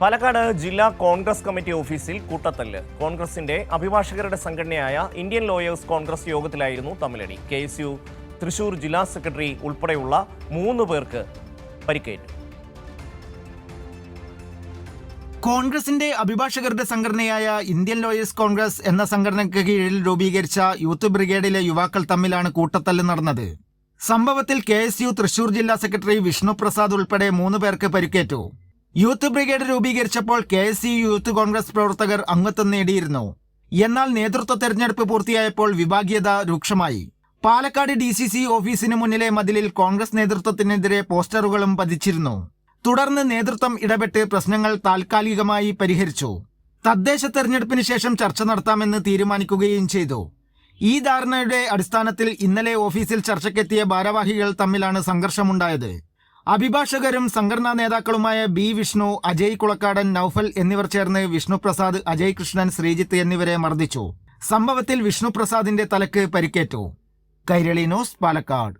പാലക്കാട് ജില്ലാ കോൺഗ്രസ് കമ്മിറ്റി ഓഫീസിൽ കൂട്ടത്തല്ല്. കോൺഗ്രസിന്റെ അഭിഭാഷകരുടെ സംഘടനയായ ഇന്ത്യൻ ലോയേഴ്സ് കോൺഗ്രസ് യോഗത്തിലായിരുന്നു തമ്മിലടി. കെ എസ് യു തൃശൂർ ജില്ലാ സെക്രട്ടറി ഉൾപ്പെടെയുള്ള മൂന്ന് പേർക്ക് പരിക്കേറ്റു. കോൺഗ്രസിന്റെ അഭിഭാഷകരുടെ സംഘടനയായ ഇന്ത്യൻ ലോയേഴ്സ് കോൺഗ്രസ് എന്ന സംഘടനയ്ക്ക് കീഴിൽ രൂപീകരിച്ച യൂത്ത് ബ്രിഗേഡിലെ യുവാക്കൾ തമ്മിലാണ് കൂട്ടത്തല്ല് നടന്നത്. സംഭവത്തിൽ കെ എസ് യു തൃശൂർ ജില്ലാ സെക്രട്ടറി വിഷ്ണു പ്രസാദ് ഉൾപ്പെടെ മൂന്ന് പേർക്ക് പരിക്കേറ്റു. യൂത്ത് ബ്രിഗേഡ് രൂപീകരിച്ചപ്പോൾ കെ യൂത്ത് കോൺഗ്രസ് പ്രവർത്തകർ അംഗത്വം നേടിയിരുന്നു. എന്നാൽ നേതൃത്വ തെരഞ്ഞെടുപ്പ് പൂർത്തിയായപ്പോൾ വിഭാഗീയത രൂക്ഷമായി. പാലക്കാട് ഡി സി സി ഓഫീസിന് മുന്നിലെ മതിലിൽ കോൺഗ്രസ് നേതൃത്വത്തിനെതിരെ പോസ്റ്ററുകളും പതിച്ചിരുന്നു. തുടർന്ന് നേതൃത്വം ഇടപെട്ട് പ്രശ്നങ്ങൾ താൽക്കാലികമായി പരിഹരിച്ചു. തദ്ദേശ തെരഞ്ഞെടുപ്പിന് ശേഷം ചർച്ച നടത്താമെന്ന് തീരുമാനിക്കുകയും ചെയ്തു. ഈ ധാരണയുടെ അടിസ്ഥാനത്തിൽ ഇന്നലെ ഓഫീസിൽ ചർച്ചയ്ക്കെത്തിയ ഭാരവാഹികൾ തമ്മിലാണ് സംഘർഷമുണ്ടായത്. അഭിഭാഷകരും സംഘടനാ നേതാക്കളുമായ ബി വിഷ്ണു അജയ് കുളക്കാടൻ നൌഫൽ എന്നിവർ ചേർന്ന് വിഷ്ണുപ്രസാദ് അജയ് കൃഷ്ണൻ ശ്രീജിത്ത് എന്നിവരെ മർദ്ദിച്ചു. സംഭവത്തിൽ വിഷ്ണുപ്രസാദിന്റെ തലക്ക് പരിക്കേറ്റു. കൈരളി ന്യൂസ് പാലക്കാട്.